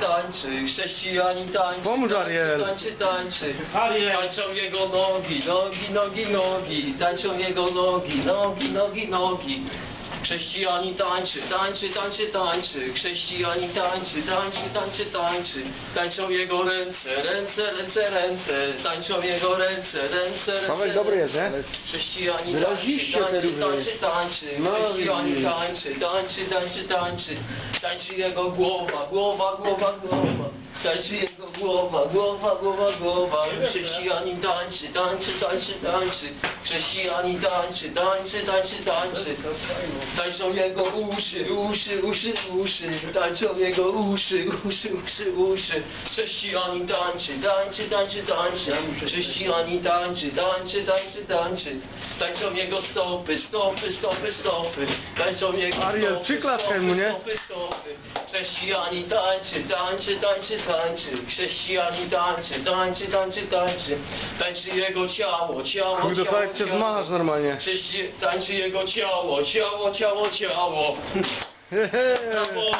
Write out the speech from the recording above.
tańczy, tańczy, chrześcijanin tańczy, Pomóż, Ariel. tańczy, tańczy, Ariel. tańczą jego nogi, nogi, nogi, nogi, tańczą jego nogi, nogi, nogi, nogi. Chrześcijanin tańczy, tańczy, tańczy, tańczy, chrześcijanin tańczy, tańczy, tańczy, tańczy, tańczą jego ręce, ręce, ręce, ręce, tańczą jego ręce, ręce, ręce. Paweł, dobry jest, nie? ręce. Chrześcijanin Wyraziście tańczy, te tańczy, tańczy, tańczy, No, chrześcijanin widzisz. tańczy, tańczy, tańczy, tańczy, tańczy jego głowa, głowa, głowa, głowa, tańczy jego głowa, głowa, głowa, głowa, chrześcijanin tańczy, tańczy, tańczy, tańczy, chrześcijanin tańczy, tańczy, tańczy, tańczy, tańczą jego uszy, uszy, uszy, uszy, tańczą jego uszy, uszy, uszy, uszy, chrześcijanin tańczy, tańczy, tańczy, tańczy, chrześcijanin tańczy, tańczy, tańczy, tańczy, tańczą jego stopy, stopy, stopy, stopy, tańczą jego Ariel, stopy, mu, nie? stopy, stopy, chrześcijanin tańczy, tańczy, tańczy, tańczy, chrześcijanin tańczy, tańczy, tańczy, tańczy, tańczy jego ciało, ciało, Kurde, ciało, jak cię ciało. zmachasz normalnie. Chrześci... Tańczy jego ciało, ciało, ciało, ciało. Brawo.